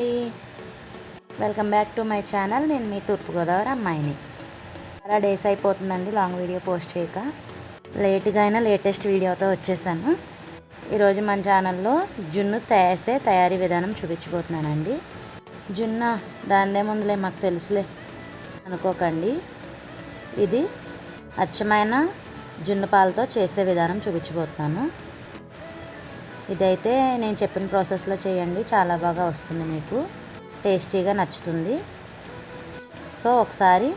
అండి. Welcome back to my channel నేను మీ తూర్పుగోదావరి అమ్మాయిని. చాలా డేస్ అయిపోతుందండి లాంగ్ వీడియో పోస్ట్ చేయక. లేట్గా అయినా లేటెస్ట్ వీడియోతో వచ్చేసాను. ఈరోజు మన ఛానల్లో జున్ను తయాసే తయారీ విధానం చూపించబోతున్నానండి. జున్న దానిదే ముందులే మాకు తెలుసులే. అనుకోకండి. ఇది అచ్చమైన జున్ను పాలతో చేసే విధానం చూపించబోతున్నాను. ఇదైతే నేను చెప్పిన ప్రాసెస్లో చేయండి. చాలా బాగా వస్తుంది మీకు. టేస్టీగా నచ్చుతుంది. సో ఒకసారి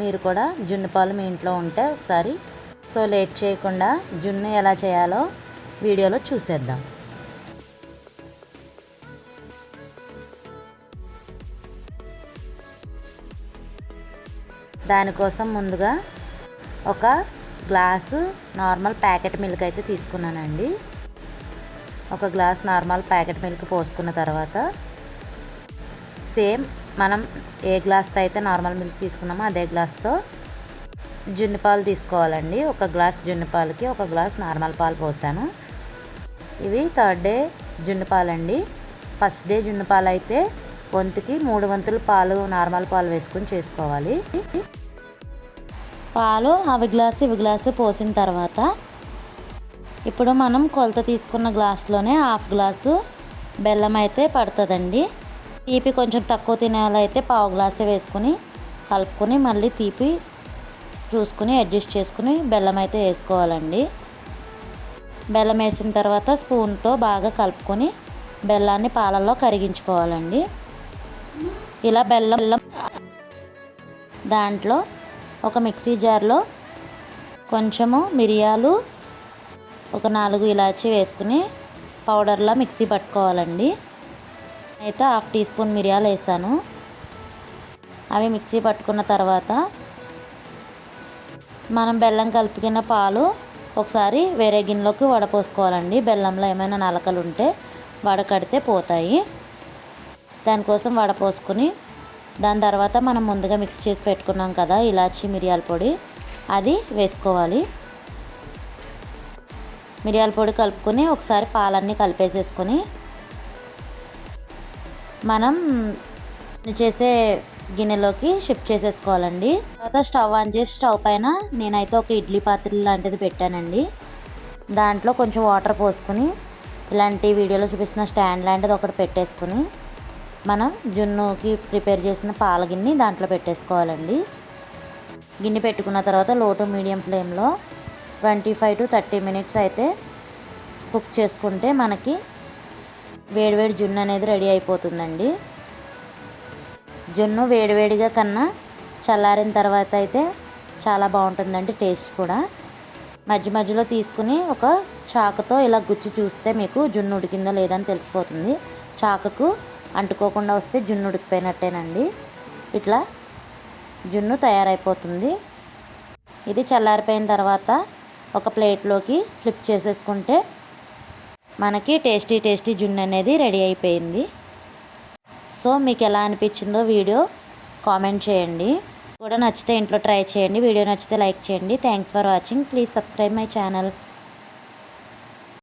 మీరు కూడా జున్ను పాలు మీ ఇంట్లో ఉంటే ఒకసారి. సో లేట్ చేయకుండా జున్ను ఎలా చేయాలో వీడియోలో చూసేద్దాం. దానికోసం ముందుగా ఒక గ్లాసు నార్మల్ ప్యాకెట్ మిల్క్ అయితే తీసుకున్నానండి. ఒక గ్లాస్ నార్మల్ ప్యాకెట్ మిల్క్ పోసుకున్న తర్వాత సేమ్ మనం ఏ గ్లాస్తో అయితే నార్మల్ మిల్క్ తీసుకున్నామో అదే గ్లాస్తో జున్ను పాలు తీసుకోవాలండి. ఒక గ్లాస్ జున్ను పాలకి ఒక గ్లాస్ నార్మల్ పాలు పోసాను. ఇవి థర్డ్ డే జున్ను పాలండి. ఫస్ట్ డే జున్ను పాలు అయితే వంతుకి మూడు వంతులు పాలు నార్మల్ పాలు వేసుకొని చేసుకోవాలి. పాలు అవి గ్లాసు ఇవి గ్లాసు పోసిన తర్వాత ఇప్పుడు మనం కొలత తీసుకున్న గ్లాస్లోనే హాఫ్ గ్లాసు బెల్లం అయితే పడుతుందండి. తీపి కొంచెం తక్కువ తినే పావు గ్లాసే వేసుకుని కలుపుకొని మళ్ళీ తీపి చూసుకుని అడ్జస్ట్ చేసుకుని బెల్లం అయితే వేసుకోవాలండి. బెల్లం వేసిన తర్వాత స్పూన్తో బాగా కలుపుకొని బెల్లాన్ని పాలల్లో కరిగించుకోవాలండి. ఇలా బెల్లం బెల్లం దాంట్లో ఒక మిక్సీ జార్లో కొంచెము మిరియాలు ఒక నాలుగు ఇలాచీ వేసుకుని పౌడర్లా మిక్సీ పట్టుకోవాలండి. అయితే హాఫ్ టీ స్పూన్ మిరియాలు వేసాను. అవి మిక్సీ పట్టుకున్న తర్వాత మనం బెల్లం కలుపుకున్న పాలు ఒకసారి వేరే గిన్నెలోకి వడపోసుకోవాలండి. బెల్లంలో ఏమైనా నలకలు ఉంటే వడకడితే పోతాయి. దానికోసం వడపోసుకుని దాని తర్వాత మనం ముందుగా మిక్స్ చేసి పెట్టుకున్నాం కదా ఇలాచి మిరియాల పొడి అది వేసుకోవాలి. మిరియాల పొడి కలుపుకొని ఒకసారి పాలన్నీ కలిపేసేసుకొని మనం చేసే గిన్నెలోకి షిఫ్ట్ చేసేసుకోవాలండి. తర్వాత స్టవ్ ఆన్ చేసి స్టవ్ పైన నేనైతే ఒక ఇడ్లీ పాత్ర లాంటిది పెట్టానండి. దాంట్లో కొంచెం వాటర్ పోసుకొని ఇలాంటి వీడియోలో చూపిస్తున్న స్టాండ్ లాంటిది ఒకటి పెట్టేసుకుని మనం జున్నుకి ప్రిపేర్ చేసిన పాల గిన్నె దాంట్లో పెట్టేసుకోవాలండి. గిన్నె పెట్టుకున్న తర్వాత లో టు మీడియం ఫ్లేమ్లో twenty five to thirty minutes అయితే కుక్ చేసుకుంటే మనకి వేడివేడి జున్ను అనేది రెడీ అయిపోతుందండి. జున్ను వేడివేడిగా కన్నా చల్లారిన తర్వాత అయితే చాలా బాగుంటుందండి టేస్ట్ కూడా. మధ్య మధ్యలో తీసుకుని ఒక చాకుతో ఇలా గుచ్చి చూస్తే మీకు జున్ను ఉడికిందో లేదని తెలిసిపోతుంది. చాకుకు అంటుకోకుండా వస్తే జున్ను ఉడికిపోయినట్టేనండి. ఇట్లా జున్ను తయారైపోతుంది. ఇది చల్లారిపోయిన తర్వాత ఒక ప్లేట్లోకి ఫ్లిప్ చేసేసుకుంటే మనకి టేస్టీ టేస్టీ జున్ను అనేది రెడీ అయిపోయింది. సో మీకు ఎలా అనిపించిందో వీడియో కామెంట్ చేయండి. కూడా నచ్చితే ఇంట్లో ట్రై చేయండి. వీడియో నచ్చితే లైక్ చేయండి. Thanks for watching. Please subscribe my channel.